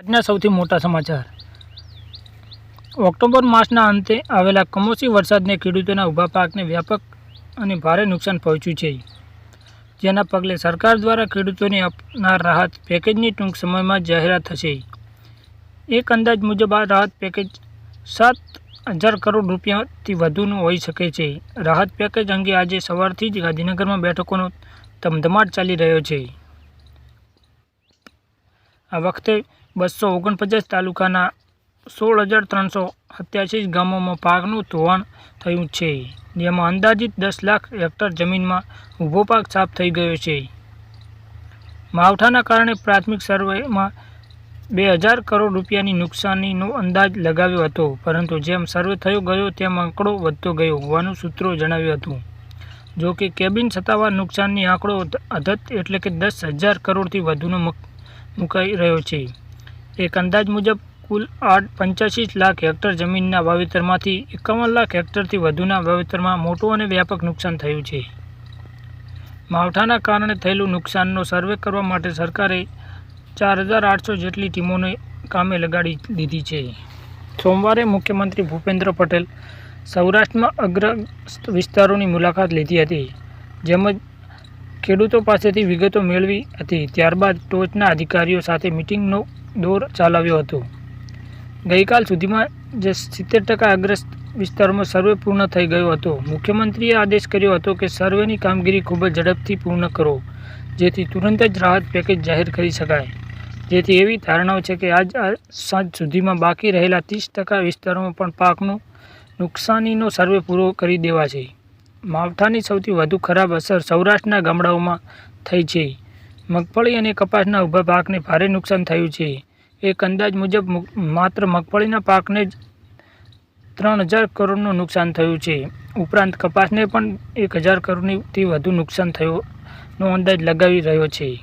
આજના સૌથી મોટા સમાચાર. ઓક્ટોબર માસના અંતે આવેલા કમોસી વરસાદને ખેડૂતોના ઊભા પાકને વ્યાપક અને ભારે નુકસાન પહોંચ્યું છે. જેના પગલે સરકાર દ્વારા ખેડૂતોને આપનાર રાહત પેકેજની ટૂંક સમયમાં જાહેરાત થશે. એક અંદાજ મુજબ આ રાહત પેકેજ સાત હજાર કરોડ રૂપિયાથી વધુનું હોઈ શકે છે. રાહત પેકેજ અંગે આજે સવારથી જ ગાંધીનગરમાં બેઠકોનો ધમધમાટ ચાલી રહ્યો છે. આ વખતે બસો ઓગણપચાસ તાલુકાના સોળ હજાર ત્રણસો સત્યાસી ગામોમાં પાકનું ધોવાણ થયું છે, જેમાં અંદાજિત દસ લાખ હેક્ટર જમીનમાં ઊભો પાક સાફ થઈ ગયો છે. માવઠાના કારણે પ્રાથમિક સર્વેમાં બે હજાર કરોડ રૂપિયાની નુકસાનીનો અંદાજ લગાવ્યો હતો, પરંતુ જેમ સર્વે થયો ગયો તેમ આંકડો વધતો ગયો હોવાનું સૂત્રો જણાવ્યું હતું. જો કે કેબિન સત્તાવાર નુકસાનની આંકડો અધત એટલે કે દસ હજાર કરોડથી વધુનો મુક- મુકાઈ રહ્યો છે. એક અંદાજ મુજબ, કુલ આઠ પંચ્યાસી લાખ હેક્ટર જમીનના વાવેતરમાંથી એકાવન લાખ હેક્ટરથી વધુના વાવેતરમાં મોટું અને વ્યાપક નુકસાન થયું છે. માવઠાના કારણે થયેલું નુકસાનનો સર્વે કરવા માટે સરકારે ચાર હજાર આઠસો જેટલી ટીમોને કામે લગાડી દીધી છે. સોમવારે મુખ્યમંત્રી ભૂપેન્દ્ર પટેલ સૌરાષ્ટ્રમાં અગ્રસ્ત વિસ્તારોની મુલાકાત લીધી હતી જેમજ ખેડૂતો પાસેથી વિગતો મેળવી હતી. ત્યારબાદ ટોચના અધિકારીઓ સાથે મિટિંગનો દોર ચલાવ્યો હતો. ગઈકાલ સુધીમાં જે સિત્તેર ટકા અગ્રસ્ત વિસ્તારોમાં સર્વે પૂર્ણ થઈ ગયો હતો. મુખ્યમંત્રીએ આદેશ કર્યો હતો કે સર્વેની કામગીરી ખૂબ જ ઝડપથી પૂર્ણ કરો, જેથી તુરંત જ રાહત પેકેજ જાહેર કરી શકાય. જેથી એવી ધારણાઓ છે કે આજ આ સાંજ સુધીમાં બાકી રહેલા ત્રીસ ટકા વિસ્તારોમાં પણ પાકનું નુકસાનીનો સર્વે પૂરો કરી દેવાશે. માવઠાની સૌથી વધુ ખરાબ અસર સૌરાષ્ટ્રના ગામડાઓમાં થઈ છે. મગફળી અને કપાસના ઊભા પાકને ભારે નુકસાન થયું છે. એક અંદાજ મુજબ માત્ર મગફળીના પાકને જ ત્રણ હજાર કરોડનું નુકસાન થયું છે. ઉપરાંત કપાસને પણ એક હજાર કરોડથી વધુ નુકસાન થયોનો અંદાજ લગાવી રહ્યો છે.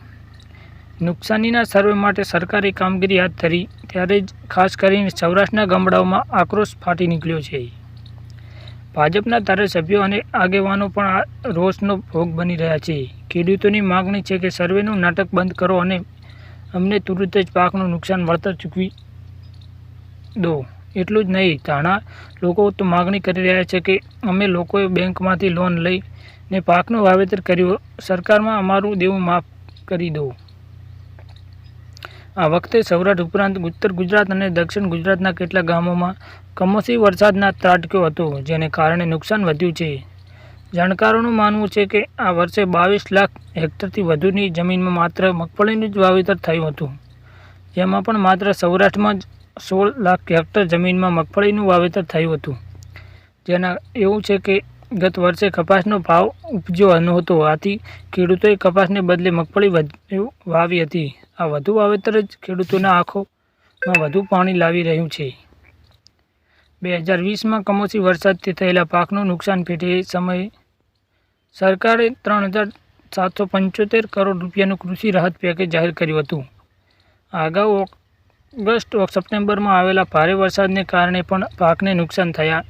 નુકસાનીના સર્વે માટે સરકારે કામગીરી હાથ ધરી, ત્યારે જ ખાસ કરીને સૌરાષ્ટ્રના ગામડાઓમાં આક્રોશ ફાટી નીકળ્યો છે. ભાજપના ધારાસભ્યો અને આગેવાનો પણ આ રોષનો ભોગ બની રહ્યા છે. ખેડૂતોની માગણી છે કે સર્વેનું નાટક બંધ કરો અને અમને તુરંત જ પાકનું નુકસાન વળતર ચૂકવી દો. એટલું જ નહીં ઘણા લોકો તો માગણી કરી રહ્યા છે કે અમે લોકોએ બેંકમાંથી લોન લઈને પાકનું વાવેતર કર્યું. સરકારમાં અમારું દેવું માફ કરી દો. આ વખતે સૌરાષ્ટ્ર ઉપરાંત ઉત્તર ગુજરાત અને દક્ષિણ ગુજરાતના કેટલાક ગામોમાં કમોસમી વરસાદના ત્રાટક્યો હતો, જેને કારણે નુકસાન વધ્યું છે. જાણકારોનું માનવું છે કે આ વર્ષે બાવીસ લાખ હેક્ટરથી વધુની જમીનમાં માત્ર મગફળીનું જ વાવેતર થયું હતું. જેમાં પણ માત્ર સૌરાષ્ટ્રમાં જ સોળ લાખ હેક્ટર જમીનમાં મગફળીનું વાવેતર થયું હતું. જેના એવું છે કે ગત વર્ષે કપાસનો ભાવ ઉપજ્યો નહોતો આથી ખેડૂતોએ કપાસને બદલે મગફળી વાવી હતી. આ વધુ વાવેતર જ ખેડૂતોના આંખોમાં વધુ પાણી લાવી રહ્યું છે. બે હજાર વીસમાં કમોસમી વરસાદથી થયેલા પાકનું નુકસાન પેટે સમયે સરકારે ત્રણ હજાર સાતસો પંચોતેર કરોડ રૂપિયાનું કૃષિ રાહત પેકેજ જાહેર કર્યું હતું. અગાઉ ઓગસ્ટ સપ્ટેમ્બરમાં આવેલા ભારે વરસાદને કારણે પણ પાકને નુકસાન થયા.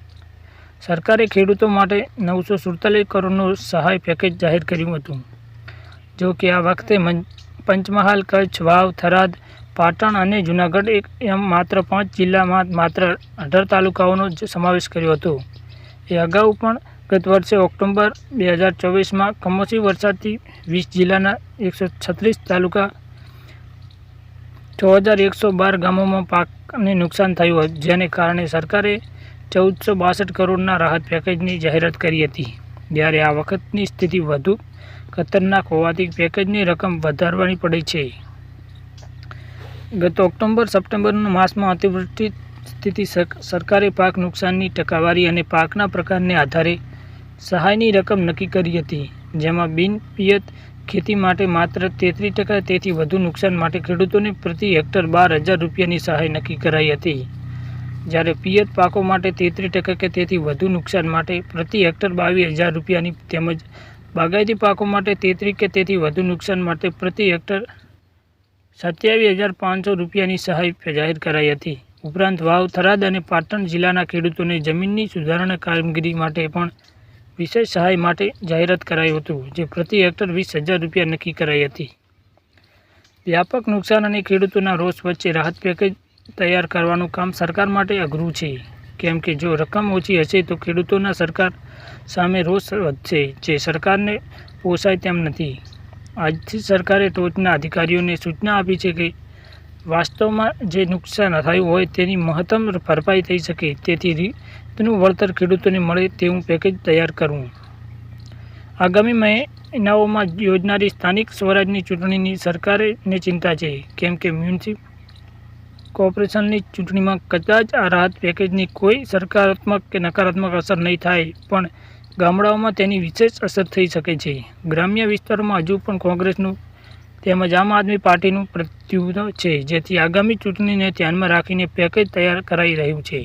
સરકારે ખેડૂતો માટે નવસો સુડતાલીસ કરોડનું સહાય પેકેજ જાહેર કર્યું હતું. જો કે આ વખતે પંચમહાલ, કચ્છ, વાવ, થરાદ, પાટણ અને જૂનાગઢ એક એમ માત્ર પાંચ જિલ્લામાં માત્ર અઢાર તાલુકાઓનો જ સમાવેશ કર્યો હતો. એ અગાઉ પણ ગત વર્ષે ઓક્ટોબર બે હજાર ચોવીસમાં કમોસમી વરસાદથી વીસ જિલ્લાના એકસો છત્રીસ તાલુકા, છ હજાર એકસો બાર ગામોમાં પાકને નુકસાન થયું જેને કારણે સરકારે ચૌદસો બાસઠ કરોડના રાહત પેકેજની જાહેરાત કરી હતી. જ્યારે આ વખતની સ્થિતિ વધુ ખતરનાક હોવાથી પેકેજની રકમ વધારવાની પડે છે. ગત ઓક્ટોબર, સપ્ટેમ્બરના માસમાં અતિવૃષ્ટિ સ્થિતિ સરકારે પાક નુકસાનની ટકાવારી અને પાકના પ્રકારને આધારે સહાયની રકમ નક્કી કરી હતી, જેમાં બિનપિયત ખેતી માટે માત્ર તેત્રીસ ટકા તેથી વધુ નુકસાન માટે ખેડૂતોને પ્રતિ હેક્ટર બાર હજાર રૂપિયાની સહાય નક્કી કરાઈ હતી. જ્યારે પિયત પાકો માટે તેત્રીસ ટકા કે તેથી વધુ નુકસાન માટે પ્રતિ હેક્ટર બાવીસ હજાર રૂપિયાની તેમજ બાગાયતી પાકો માટે તેત્રીસ કે તેથી વધુ નુકસાન માટે પ્રતિ હેક્ટર સત્યાવીસ હજાર પાંચસો રૂપિયાની સહાય જાહેર કરાઈ હતી. ઉપરાંત વાવ, થરાદ અને પાટણ જિલ્લાના ખેડૂતોને જમીનની સુધારણા કામગીરી માટે પણ વિશેષ સહાય માટે જાહેરાત કરાયું હતું, જે પ્રતિ હેક્ટર વીસ હજાર રૂપિયા નક્કી કરાઈ હતી. વ્યાપક નુકસાન અને ખેડૂતોના રોષ વચ્ચે રાહત પેકેજ તૈયાર કરવાનું કામ સરકાર માટે અઘરું છે. કેમ કે જો રકમ ઓછી હશે તો ખેડૂતોના સરકાર સામે રોષ વધશે. જે સરકારને પોસાય તેમ નથી. આજથી સરકારે ટોચના અધિકારીઓને સૂચના આપી છે કે વાસ્તવમાં જે નુકસાન થયું હોય તેની મહત્તમ ભરપાઈ થઈ શકે. તેથી રીતનું વળતર ખેડૂતોને મળે તેવું પેકેજ તૈયાર કરવું. આગામી મહિનાઓમાં યોજનારી સ્થાનિક સ્વરાજની ચૂંટણીની સરકારને ચિંતા છે. કેમ કે મ્યુનિસિપ કોર્પોરેશનની ચૂંટણીમાં કદાચ આ રાહત પેકેજની કોઈ સકારાત્મક કે નકારાત્મક અસર નહીં થાય, પણ ગામડાઓમાં તેની વિશેષ અસર થઈ શકે છે. ગ્રામ્ય વિસ્તારોમાં હજુ પણ કોંગ્રેસનું તેમજ આમ આદમી પાર્ટીનું પ્રત્યુત્વ છે, જેથી આગામી ચૂંટણીને ધ્યાનમાં રાખીને પેકેજ તૈયાર કરાઈ રહ્યું છે.